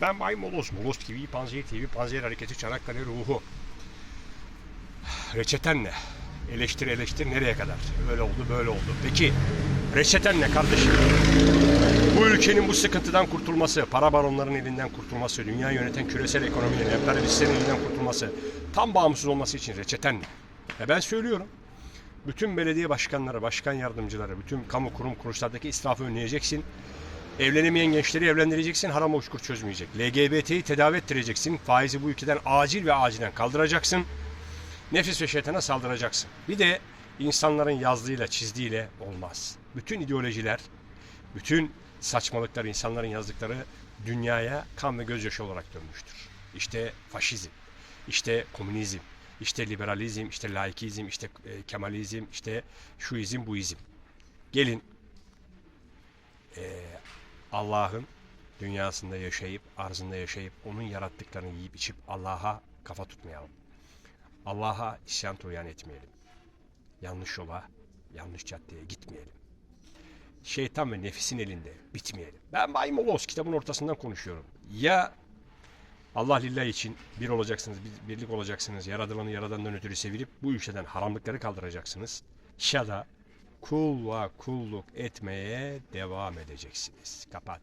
Ben Bay Molos. Molos TV, Panzehir TV, Panzehir Hareketi, Çanakkale Ruhu. Reçeten ne? Eleştir eleştir nereye kadar? Öyle oldu böyle oldu. Peki reçeten ne kardeşim? Bu ülkenin bu sıkıntıdan kurtulması, para baronların elinden kurtulması, dünya yöneten küresel ekonominin, emperyalistlerin elinden kurtulması, tam bağımsız olması için reçeten ne? E ben söylüyorum. Bütün belediye başkanları, başkan yardımcıları, bütün kamu kurum kuruluşlardaki israfı önleyeceksin. Evlenemeyen gençleri evlendireceksin, haram uçkur çözmeyecek. LGBT'yi tedavi ettireceksin, faizi bu ülkeden acil ve acilen kaldıracaksın. Nefis ve şeytana saldıracaksın. Bir de insanların yazdığıyla, çizdiğiyle olmaz. Bütün ideolojiler, bütün saçmalıklar, insanların yazdıkları dünyaya kan ve gözyaşı olarak dönmüştür. İşte faşizm, işte komünizm, işte liberalizm, işte laikizm, işte e, kemalizm, işte şu izim, bu izim. Gelin Allah'ın dünyasında yaşayıp, arzında yaşayıp, onun yarattıklarını yiyip içip Allah'a kafa tutmayalım. Allah'a isyan tuğyan etmeyelim. Yanlış yola, yanlış caddeye gitmeyelim. Şeytan ve nefisin elinde bitmeyelim. Ben Bay Molos kitabın ortasından konuşuyorum. Ya Allah lillah için bir olacaksınız, bir- birlik olacaksınız, yaradılanı yaradandan ötürü sevilip bu ülkeden haramlıkları kaldıracaksınız. Ya da kul ve kulluk etmeye devam edeceksiniz. Kapat.